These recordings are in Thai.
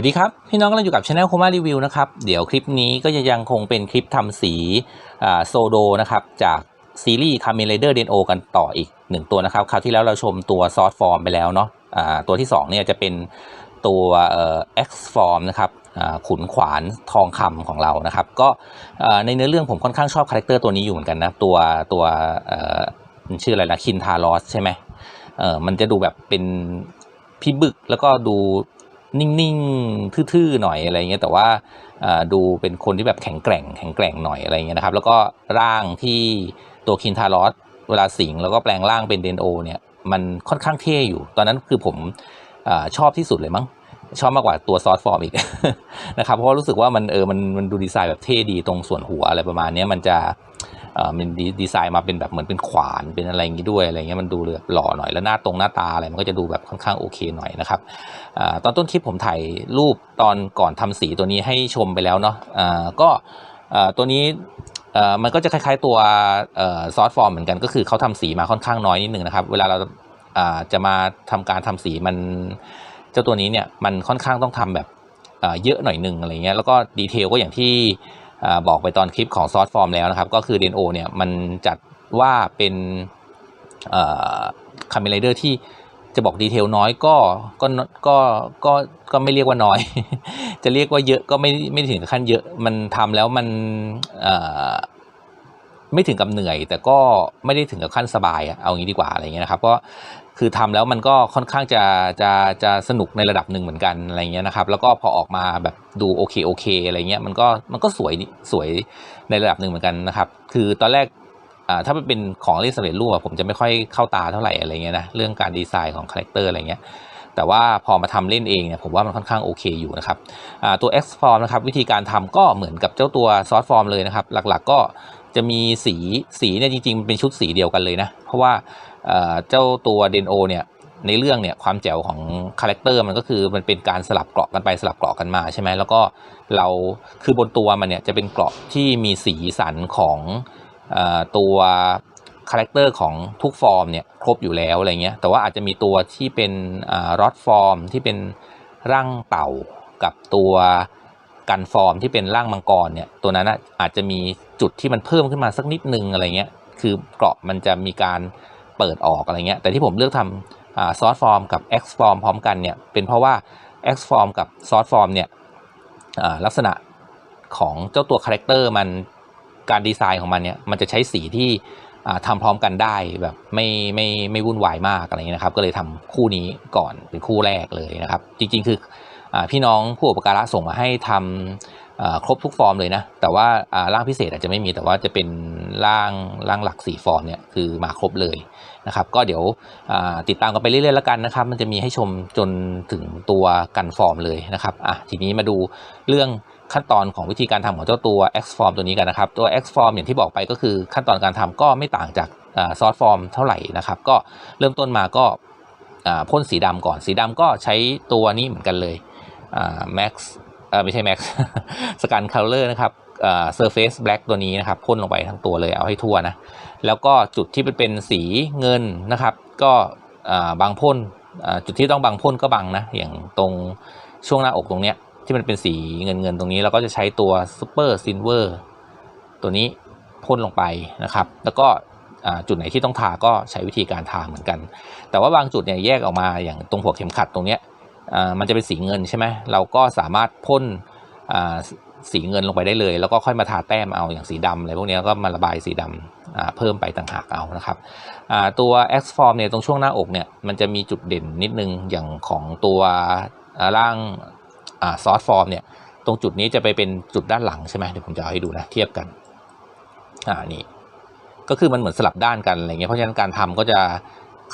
วัสดีครับพี่น้องกำลังอยู่กับช anel โคมารีวิวนะครับเดี๋ยวคลิปนี้ก็จะยังคงเป็นคลิปทำสีโซโดนะครับจากซีรีส์ c a m e n Rider d e n o กันต่ออีกหนึ่งตัวนะครับ คราวที่แล้วเราชมตัวซอสฟอร์มไปแล้วเนาะอ่าตัวที่2เนี่ยจะเป็นตัวเอ่อ X Form นะครับขุนขวานทองคำของเรานะครับ ก็ในเนื้อเรื่องผมค่อนข้างชอบคาแรคเตอร์ตัวนี้อยู่เหมือนกันนะตัวตัวมันชื่ออะไรนะคินทารอสใช่ไหมมันจะดูแบบเป็นพี่บึกแล้วก็ดู นิ่งๆทื่อๆหน่อยอะไรเงี้ยแต่ว่าดูเป็นคนที่แบบแข็งแกร่งแข็งแกร่งหน่อยอะไรเงี้ยนะครับ แล้วก็ร่างที่ตัวคินทารอสเวลาสิงแล้วก็แปลงร่างเป็นเดนโอเนี่ยมันค่อนข้างเท่อยู่ ตอนนั้นคือผมอชอบที่สุดเลยมั้งชอบมากกว่าตัวซอสฟอร์มอีกนะครับเพราะรู้สึกว่ามันเออมันมันดูดีไซน์แบบเท่ดีตรงส่วนหัวอะไรประมาณนี้มันจะ มันดีไซน์มาเป็นแบบเหมือนเป็นขวานเป็นอะไรอย่างงี้ด้วยอะไรเงี้ยมันดูแบบหล่อหน่อยแล้วหน้าตรงหน้าตาอะไรมันก็จะดูแบบค่อนข้างโอเคหน่อยนะครับอตอนต้นคลิปผมถ่ายรูปตอนก่อนทำสีตัวนี้ให้ชมไปแล้วเนาะก็ตัวนี้มันก็จะคล้ายๆตัวเอ่อซอสฟอร์มเหมือนกันก็คือเขาทำสีมาค่อนข้างน้อยนิดนึงนะครับ เวลาเราจะมาทำการทำสีมันเจ้าตัวนี้เนี่ยมันค่อนข้างต้องทำแบบเยอะหน่อยหนึ่งอะไรเงี้ยแล้วก็ดีเทลก็อย่างที่ บอกไปตอนคลิปของซอสฟอร์มแล้วนะครับ ก็คือ DNO เนี่ยมันจัดว่าเป็นคาเมนไรเดอร์ที่จะบอกดีเทลน้อยก็ก็ก็ก็ก็ไม่เรียกว่าน้อย จะเรียกว่าเยอะก็ไม่ไม่ถึงขั้นเยอะมันทำแล้วมันไม่ถึงกับเหนื่อย แต่ก็ไม่ได้ถึงกับขั้นสบายอะเอางี้ดีกว่าอะไรเงี้ยนะครับก็คือทำแล้วมันก็ค่อนข้างจะจะจะสนุกในระดับหนึ่งเหมือนกันอะไรเงี้ยนะครับ แล้วก็พอออกมาแบบดูโอเคโอเคอะไรเงี้ยมันก็มันก็สวยสวยในระดับหนึ่งเหมือนกันนะครับ คือตอนแรกอ่าถ้าเป็นของเล่นสำเร็จรูปผมจะไม่ค่อยเข้าตาเท่าไหร่อะไรเงี้ยนะเรื่องการดีไซน์ของคาแรคเตอร์อะไรเงี้ยแต่ว่าพอมาทำเล่นเองเนี่ยผมว่ามันค่อนข้างโอเคอยู่นะครับอ่าตัว X Form นะครับวิธีการทำก็เหมือนกับเจ้าตัวซอสฟอร์มเลยนะครับ หลักๆก็ จะมีสีสีเนี่ยจริงๆเป็นชุดสีเดียวกันเลยนะ เพราะว่าเจ้าตัวเดนโอเนี่ยในเรื่องเนี่ยความแจ๋วของคาแรคเตอร์มันก็คือมันเป็นการสลับเกราะกันไปสลับเกราะกันมาใช่ไหมแล้วก็เราคือบนตัวมันเนี่ยจะเป็นเกราะที่มีสีสันของอตัวคาแรคเตอร์ของทุกฟอร์มเนี่ยครบอยู่แล้วอะไรเงี้ยแต่ว่าอาจจะมีตัวที่เป็นรอดฟอร์มที่เป็นร่างเต่ากับตัว กันฟอร์มที่เป็นร่างมังกรเนี่ยตัวนั้นอาจจะมีจุดที่มันเพิ่มขึ้นมาสักนิดนึงอะไรเงี้ยคือเกราะมันจะมีการเปิดออกอะไรเงี้ยแต่ที่ผมเลือกทำซอสฟอร์มกับ X ฟอร์มพร้อมกันเนี่ยเป็นเพราะว่า X ฟอร์มกับซอสฟอร์มเนี่ยลักษณะของเจ้าตัวคาแรคเตอร์มันการดีไซน์ของมันเนี่ยมันจะใช้สีที่อ่าทำพร้อมกันได้แบบไม่ไม่ไม่วุ่นวายมากอะไรเงี้ยนะครับ ก็เลยทำคู่นี้ก่อนเป็นคู่แรกเลยนะครับ จริงๆ คือ พี่น้องผู้อุปการะส่งมาให้ทำครบทุกฟอร์มเลยนะ แต่ว่าร่างพิเศษอาจจะไม่มีแต่ว่าจะเป็นร่างร่างหลักสีฟอร์มเนี่ยคือมาครบเลยนะครับ ก็เดี๋ยวติดตามกันไปเรื่อยๆแล้วกันนะครับ มันจะมีให้ชมจนถึงตัวกันฟอร์มเลยนะครับอะทีนี้มาดูเรื่องขั้นตอนของวิธีการทำของเจ้าตัว X Form ตัวนี้กันนะครับ ตัว X Form อย่างที่บอกไปก็คือขั้นตอนการทำก็ไม่ต่างจากซอสฟอร์มเท่าไหร่นะครับ ก็เริ่มต้นมาก็พ่นสีดำก่อนสีดำก็ใช้ตัวนี้เหมือนกันเลย อ่า Max เออไม่ใช่ Max สกันคัลเลอร์นะครับอ่า Surface Black ตัวนี้นะครับพ่นลงไปทั้งตัวเลยเอาให้ทั่วนะ แล้วก็จุดที่เป็นเป็นสีเงินนะครับ ก็บางพ่นจุดที่ต้องบางพ่นก็บางนะ อย่างตรงช่วงหน้าอกตรงเนี้ยที่มันเป็นสีเงินเงินตรงนี้เราก็จะใช้ตัวซูเปอร์ซิลเวอร์ตัวนี้พ่นลงไปนะครับ แล้วก็จุดไหนที่ต้องทาก็ใช้วิธีการทาเหมือนกัน แต่ว่าบางจุดเนี่ยแยกออกมาอย่างตรงหัวเข็มขัดตรงเนี้ย มันจะเป็นสีเงินใช่ไหมเราก็สามารถพ่นสีเงินลงไปได้เลย แล้วก็ค่อยมาทาแต้มเอาอย่างสีดำอะไรพวกนี้ก็มาระบายสีดำเพิ่มไปต่างหากเอานะครับตัว X form เนี่ยตรงช่วงหน้าอกเนี่ยมันจะมีจุดเด่นนิดนึงอย่างของตัวร่างซอสฟอร์มเนี่ยตรงจุดนี้จะไปเป็นจุดด้านหลังใช่ไหมเดี๋ยวผมจะเอาให้ดูนะเทียบกันอ่านี่ก็คือมันเหมือนสลับด้านกันอะไรเงี้ยเพราะฉะนั้นการทำก็จะ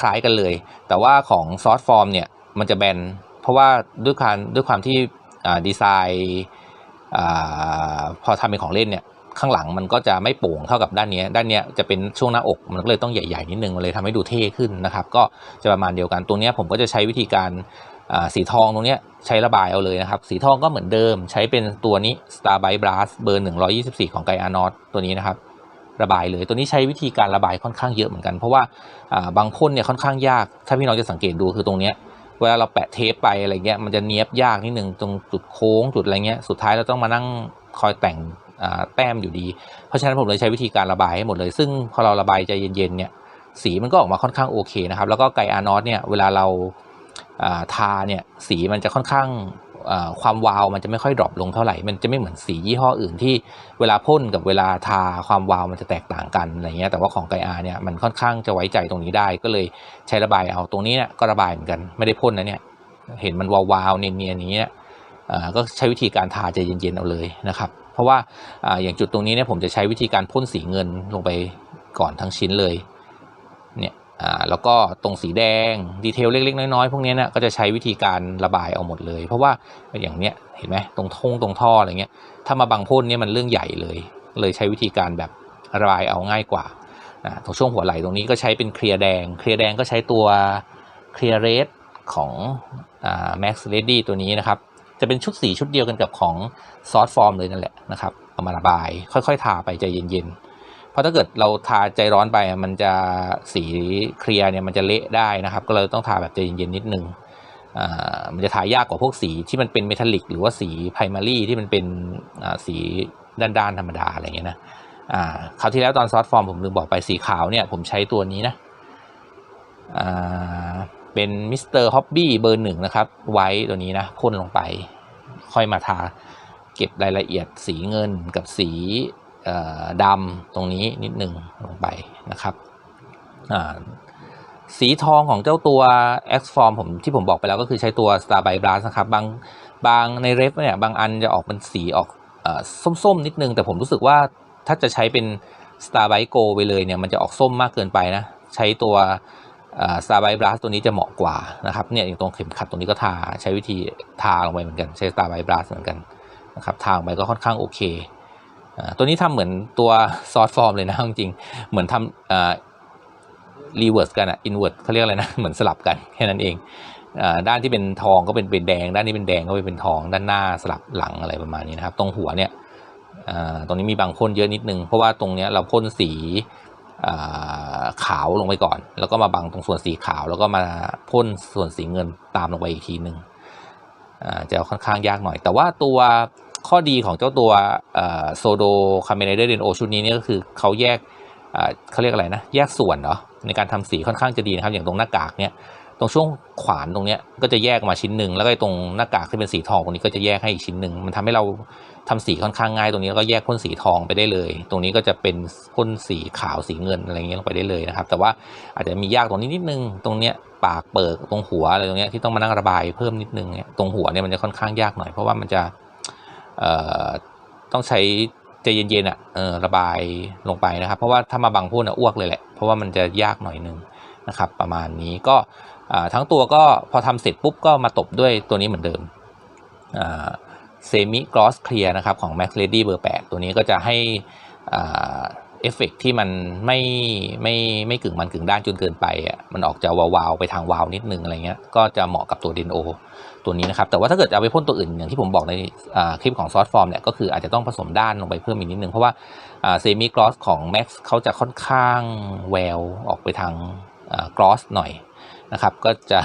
คล้ายกันเลย แต่ว่าของซอสฟอร์มเนี่ยมันจะแบน เพราะว่าด้วยการด้วยความที่ดีไซน์พอทำเป็นของเล่นเนี่ยข้างหลังมันก็จะไม่โป่งเท่ากับด้านนี้ ด้านนี้จะเป็นช่วงหน้าอก มันก็เลยต้องใหญ่ ๆ นิดนึง มันเลยทำให้ดูเท่ขึ้นนะครับ ก็จะประมาณเดียวกันตรงนี้ผมก็จะใช้วิธีการสีทองตรงนี้ใช้ระบายเอาเลยนะครับ สีทองก็เหมือนเดิม ใช้เป็นตัวนี้ Star Bright Blast เบอร์ 124 ของไกอานอตตัวนี้นะครับ ระบายเลย ตัวนี้ใช้วิธีการระบายค่อนข้างเยอะเหมือนกัน เพราะว่าบางพ่นเนี่ยค่อนข้างยาก ถ้าพี่น้องจะสังเกตดูคือตรงนี้ เวลาเราแปะเทปไปอะไรเงี้ยมันจะเนี้ยบยากนิดนึงตรงจุดโค้งจุดอะไรเงี้ยสุดท้ายเราต้องมานั่งคอยแต่งแต้มอยู่ดี เพราะฉะนั้นผมเลยใช้วิธีการระบายให้หมดเลย ซึ่งพอเราระบายใจเย็นๆเนี่ยสีมันก็ออกมาค่อนข้างโอเคนะครับ แล้วก็ไกอาร์นอตเนี่ยเวลาเราทาเนี่ยสีมันจะค่อนข้าง ความวาวมันจะไม่ค่อยดรอปลงเท่าไหร่ มันจะไม่เหมือนสียี่ห้ออื่นที่เวลาพ่นกับเวลาทาความวาวมันจะแตกต่างกันอะไรเงี้ย แต่ว่าของไกอาเนี่ยมันค่อนข้างจะไว้ใจตรงนี้ได้ ก็เลยใช้ระบายเอาตรงนี้เนี่ยก็ระบายเหมือนกันไม่ได้พ่นนะเนี่ย เห็นมันวาวๆเนียนๆอย่างเงี้ยก็ใช้วิธีการทาใจเย็นๆเอาเลยนะครับ เพราะว่าอ่าอย่างจุดตรงนี้เนี่ยผมจะใช้วิธีการพ่นสีเงินลงไปก่อนทั้งชิ้นเลย เนี่ย อ่าแล้วก็ตรงสีแดงดีเทลเล็กๆ น้อยๆ พวกนี้เนี่ยก็จะใช้วิธีการระบายเอาหมดเลย เพราะว่าอย่างเนี้ยเห็นไหมตรงทงตรงท่ออะไรเงี้ยถ้ามาบังพ่นเนี่ยมันเรื่องใหญ่เลย เลยใช้วิธีการแบบระบายเอาง่ายกว่าอ่าตรงช่วงหัวไหล่ตรงนี้ก็ใช้เป็นเคลียร์แดง เคลียร์แดงก็ใช้ตัวเคลียร์เรดของอ่า Max Ready ตัวนี้นะครับ จะเป็นชุดสีชุดเดียวกันกับของซอสฟอร์มเลยนั่นแหละนะครับเอามาระบายค่อยๆ ทาไปใจเย็นๆ ราะถ้าเกิดเราทาใจร้อนไปมันจะสีเคลียร์เนี่ยมันจะเละได้นะครับ ก็เลยต้องทาแบบใจเย็นๆนิดนึงมันจะทายากกว่าพวกสีที่มันเป็นเมทัลลิก หรือว่าสีไพรมารีที่มันเป็นสีด้านๆธรรมดาอะไรเงี้ยนะอ่าคราวที่แล้วตอนซอสฟอร์มผมลืมบอกไปสีขาวเนี่ยผมใช้ตัวนี้นะเป็นมิสเตอร์ฮอบบี้เบอร์หนึ่งนะครับ ไว้ตัวนี้นะพ่นลงไป ค่อยมาทาเก็บรายละเอียดสีเงินกับสี ดำตรงนี้นิดหนึ่งลงไปนะครับสีทองของเจ้าตัว X Form ผมที่ผมบอกไปแล้วก็คือใช้ตัว Star by Blast นะครับบางบางในเรฟเนี่ยบางอันจะออกเป็นสีออกอส้มๆนิดนึง แต่ผมรู้สึกว่าถ้าจะใช้เป็น Star by Go ไปเลยเนี่ยมันจะออกส้มมากเกินไปนะ ใช้ตัวสตาร์ไบบลัสตัวนี้จะเหมาะกว่านะครับเนี่ยอย่างตรงเข็มขัดตรงนี้ก็ทาใช้วิธีทาลงไปเหมือนกัน ใช้สตาร์ไบ b บลัสเหมือนกันนะครับทาลงไปก็ค่อนข้างโอเค ตัวนี้ทำเหมือนตัวซอสฟอร์มเลยนะจริงเหมือนทำรีเวิร์สกันอะอินเวิร์สเขาเรียกอะไรนะเหมือนสลับกันแค่นั้นเองอด้านที่เป็นทองก็เป็นเป็นแดง ด้านนี้เป็นแดงก็เป็นทอง ด้านหน้าสลับหลังอะไรประมาณนี้นะครับ ตรงหัวเนี่ยตรงนี้มีบางพ่นเยอะนิดนึง เพราะว่าตรงเนี้ยเราพ่นสีขาวลงไปก่อน แล้วก็มาบังตรงส่วนสีขาว แล้วก็มาพ่นส่วนสีเงินตามลงไปอีกทีหนึ่งอ่าจะค่อนข้างยากหน่อย แต่ว่าตัว ข้อดีของเจ้าตัวโซโดคาเมเนเดอร์เดนโอชุดนี้นี่ก็คือเขาแยกเขาเรียกอะไรนะ แยกส่วนเนาะในการทำสีค่อนข้างจะดีนะครับ อย่างตรงหน้ากากเนี่ยตรงช่วงขวานตรงเนี้ยก็จะแยกมาชิ้นหนึ่งแล้วก็ตรงหน้ากากที่เป็นสีทองตรงนี้ก็จะแยกให้อีกชิ้นหนึ่งมันทำให้เราทำสีค่อนข้างง่ายตรงนี้แล้วก็แยกพ่นสีทองไปได้เลย ตรงนี้ก็จะเป็นพ่นสีขาวสีเงินอะไรเงี้ยลงไปได้เลยนะครับ แต่ว่าอาจจะมียากตรงนี้นิดนึงตรงเนี้ยปากเปิดตรงหัวอะไรตรงเนี้ยที่ต้องมานั่งระบายเพิ่มนิดนึงเนี่ยตรงหัวเนี่ยมันจะค่อนข้างยากหน่อยเพราะว่ามันจะ ต้องใช้ใจเย็นๆอะเออระบายลงไปนะครับ เพราะว่าถ้ามาบังพ่นอะอ้วกเลยแหละ เพราะว่ามันจะยากหน่อยนึงนะครับ ประมาณนี้ก็ทั้งตัวก็พอทำเสร็จปุ๊บก็มาตบด้วยตัวนี้เหมือนเดิมเซมิกรอสเคลียร์นะครับของ Max Lady เบอร์ 8 ตัวนี้ก็จะให้ อ่าเอฟเฟกที่มันไม่ไม่ไม่กึ่งมันกึ่งด้านจนเกินไปอะมันออกจะวาวๆไปทางวาวนิดนึงอะไรเงี้ยก็จะเหมาะกับตัว Deno ตัวนี้นะครับ แต่ว่าถ้าเกิดเอาไปพ่นตัวอื่นอย่างที่ผมบอกในคลิปของซอสฟอร์มเนี่ยก็คืออาจจะต้องผสมด้านลงไปเพิ่มอีกนิดนึง เพราะว่าเซมิกลอสของ Max เขาจะค่อนข้างแววออกไปทางกลอสหน่อยนะครับก็จะ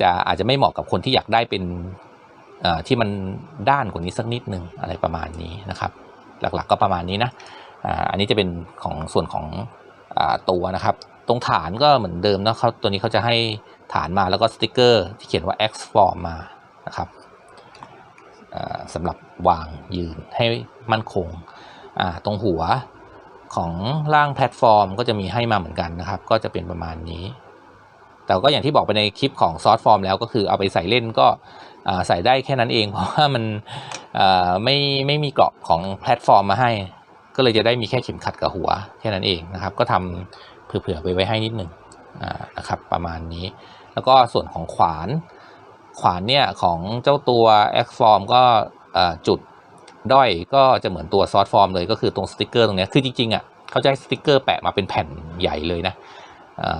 จะอาจจะไม่เหมาะกับคนที่อยากได้เป็นที่มันด้านกว่านี้สักนิดนึงอะไรประมาณนี้นะครับ หลักๆก็ประมาณนี้นะ อันนี้จะเป็นของส่วนของอตัวนะครับ ตรงฐานก็เหมือนเดิมนะเขาตัวนี้เขาจะให้ฐานมาแล้วก็สติกเกอร์ที่เขียนว่า X form มานะครับสำหรับวางยืนให้มั่นคง ตรงหัวของล่างแพลตฟอร์มก็จะมีให้มาเหมือนกันนะครับ ก็จะเป็นประมาณนี้ แต่ก็อย่างที่บอกไปในคลิปของซอสฟอร์มแล้วก็คือเอาไปใส่เล่นก็ใส่ได้แค่นั้นเอง เพราะว่ามันไม่ไม่มีเกราะของแพลตฟอร์มมาให้ ก็เลยจะได้มีแค่เข็มขัดกับหัวแค่นั้นเองนะครับ ก็ทำเผื่อๆไปไว้ให้นิดหนึ่งนะครับประมาณนี้ แล้วก็ส่วนของขวานขวานเนี่ยของเจ้าตัว X Form ก็จุดด้อยก็จะเหมือนตัวซอสฟอร์มเลยก็คือตรงสติกเกอร์ตรงเนี้ยคือจริงๆอะเขาจะให้สติกเกอร์แปะมาเป็นแผ่นใหญ่เลยนะ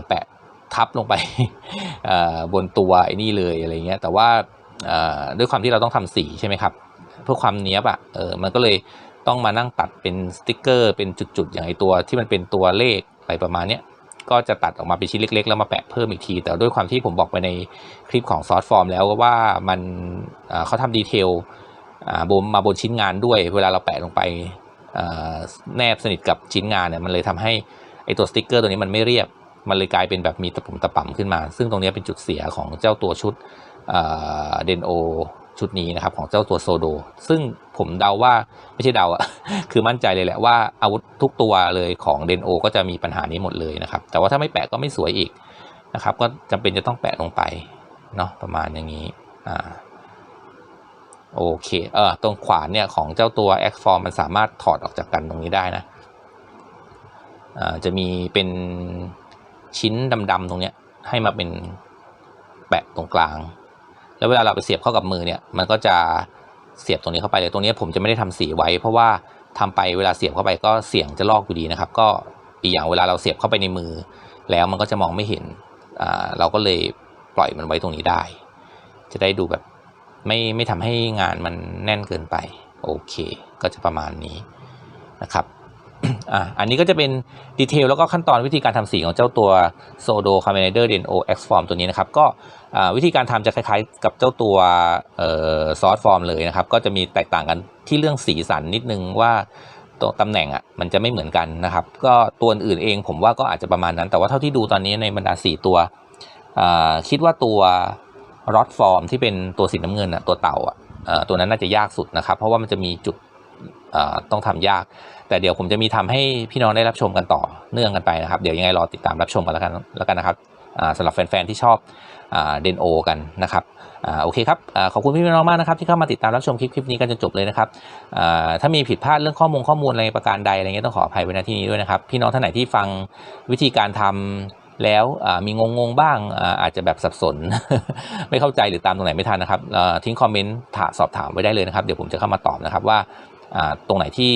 แปะทับลงไปบนตัวไอ้นี่เลยอะไรเงี้ยแต่ว่าด้วยความที่เราต้องทำสีใช่ไหมครับ เพื่อความเนี้ยบอะเออมันก็เลย ต้องมานั่งตัดเป็นสติกเกอร์เป็นจุดๆอย่างไอตัวที่มันเป็นตัวเลขอะไรประมาณเนี้ยก็จะตัดออกมาเป็นชิ้นเล็ก ๆ แล้วมาแปะเพิ่มอีกที แต่ด้วยความที่ผมบอกไปในคลิปของซอสฟอร์มแล้วว่ามันเขาทำดีเทลอ่าบนมาบนชิ้นงานด้วย เวลาเราแปะลงไปแนบสนิทกับชิ้นงานเนี่ยมันเลยทำให้ไอตัวสติกเกอร์ตัวนี้มันไม่เรียบ มันเลยกลายเป็นแบบมีตะปุ่มตะป่ำขึ้นมา ซึ่งตรงนี้เป็นจุดเสียของเจ้าตัวชุดเดนโอ ชุดนี้นะครับ ของเจ้าตัวโซโด ซึ่งผมเดาว่าไม่ใช่เดาอะคือมั่นใจเลยแหละว่าอาวุธทุกตัวเลยของเดนโอก็จะมีปัญหานี้หมดเลยนะครับ แต่ว่าถ้าไม่แปะก็ไม่สวยอีกนะครับ ก็จำเป็นจะต้องแปะลงไปเนาะประมาณอย่างนี้อ่าโอเคเออตรงขวานเนี่ยของเจ้าตัว X Form มันสามารถถอดออกจากกันตรงนี้ได้นะอ่าจะมีเป็นชิ้นดำๆตรงเนี้ยให้มาเป็นแปะตรงกลาง แล้วเวลาเราไปเสียบเข้ากับมือเนี่ยมันก็จะเสียบตรงนี้เข้าไปเลยตรงนี้ผมจะไม่ได้ทำสีไว้ เพราะว่าทำไปเวลาเสียบเข้าไปก็เสียงจะลอกอยู่ดีนะครับ ก็อีกอย่างเวลาเราเสียบเข้าไปในมือ แล้วมันก็จะมองไม่เห็นเราก็เลยปล่อยมันไว้ตรงนี้ได้ จะได้ดูแบบไม่ไม่ทำให้งานมันแน่นเกินไป โอเค ก็จะประมาณนี้นะครับ อะอันนี้ก็จะเป็นดีเทลแล้วก็ขั้นตอนวิธีการทำสีของเจ้าตัว Sodo c a m e n d e r Deno X Form ตัวนี้นะครับ ก็วิธีการทำจะคล้ายๆ กับเจ้าตัวซอสฟอร์มเลยนะครับ ก็จะมีแตกต่างกันที่เรื่องสีสันนิดนึงว่าตัวตำแหน่งอะมันจะไม่เหมือนกันนะครับ ก็ตัวอื่นเองผมว่าก็อาจจะประมาณนั้น แต่ว่าเท่าที่ดูตอนนี้ในบรรดา4ตัวคิดว่าตัวรอดฟอร์มที่เป็นตัวสีน้ำเงินอะตัวเต่าอะเอ่อตัวนั้นน่าจะยากสุดนะครับ เพราะว่ามันจะมีจุด ต้องทำยาก แต่เดี๋ยวผมจะมีทำให้พี่น้องได้รับชมกันต่อเนื่องกันไปนะครับ เดี๋ยวยังไงรอติดตามรับชมกันแล้วกันแล้วกันนะครับสำหรับแฟนๆที่ชอบเดนโอกันนะครับอโอเคครับอขอบคุณพี่น้องมากนะครับที่เข้ามาติดตามรับชมคลิปคลิปนี้กันจนจบเลยนะครับถ้ามีผิดพลาดเรื่องข้อมูลข้อมูลอะไรประการใดอะไรเงี้ยต้องขออภัยไว้ณที่นี้ด้วยนะครับ พี่น้องท่านไหนที่ฟังวิธีการทำแล้วมีงงๆบ้างอาอาจจะแบบสับสน ไม่เข้าใจหรือตามตรงไหนไม่ทันนะครับทิ้งคอมเมนต์ถามสอบถามไว้ได้เลยนะครับ เดี๋ยวผมจะเข้ามาตอบนะครับว่า ตรงไหนที่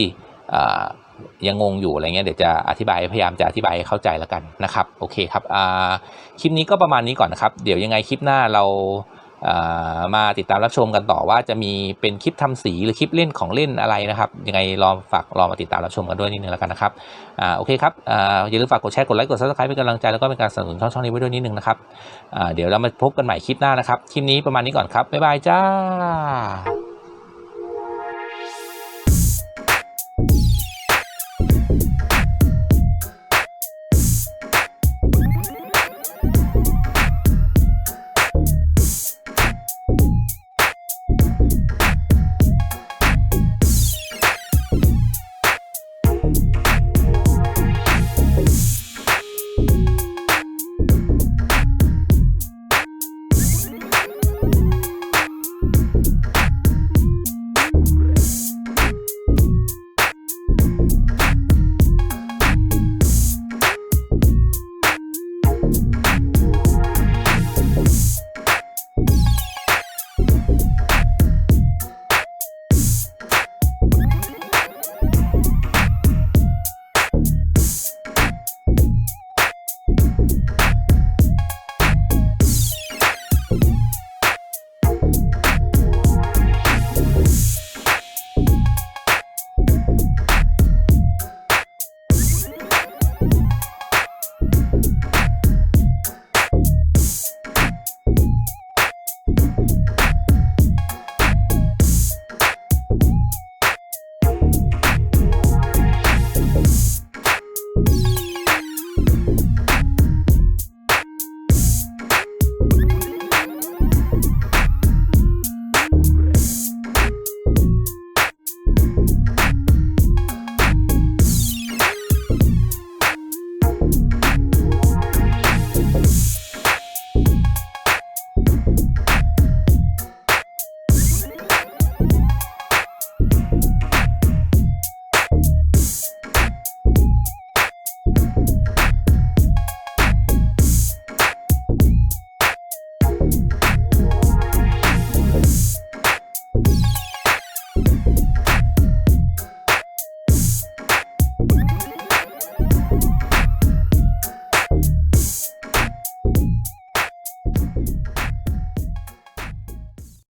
ยังงงอยู่อะไรเงี้ยเดี๋ยวจะอธิบายพยายามจะอธิบายให้เข้าใจแล้วกันนะครับโอเคครับคลิปนี้ก็ประมาณนี้ก่อนนะครับเดี๋ยวยังไงคลิปหน้าเรามาติดตามรับชมกันต่อว่าจะมีเป็นคลิปทำสีหรือคลิปเล่นของเล่นอะไรนะครับ ยังไงรอฝากรอมาติดตามรับชมกันด้วยนิดนึงแล้วกันนะครับอโอเคครับออย่าลืมฝากกดแชร์กดไลค์กดซับสไครป์เป็นกำลังใจแล้วก็เป็นการสนับสนุนช่องช่องนี้ไว้ด้วยนิดนึงนะครับเดี๋ยวเรามาพบกันใหม่คลิปหน้านะครับคลิปนี้ประมาณนี้ก่อนครับบ๊ายบายจ้า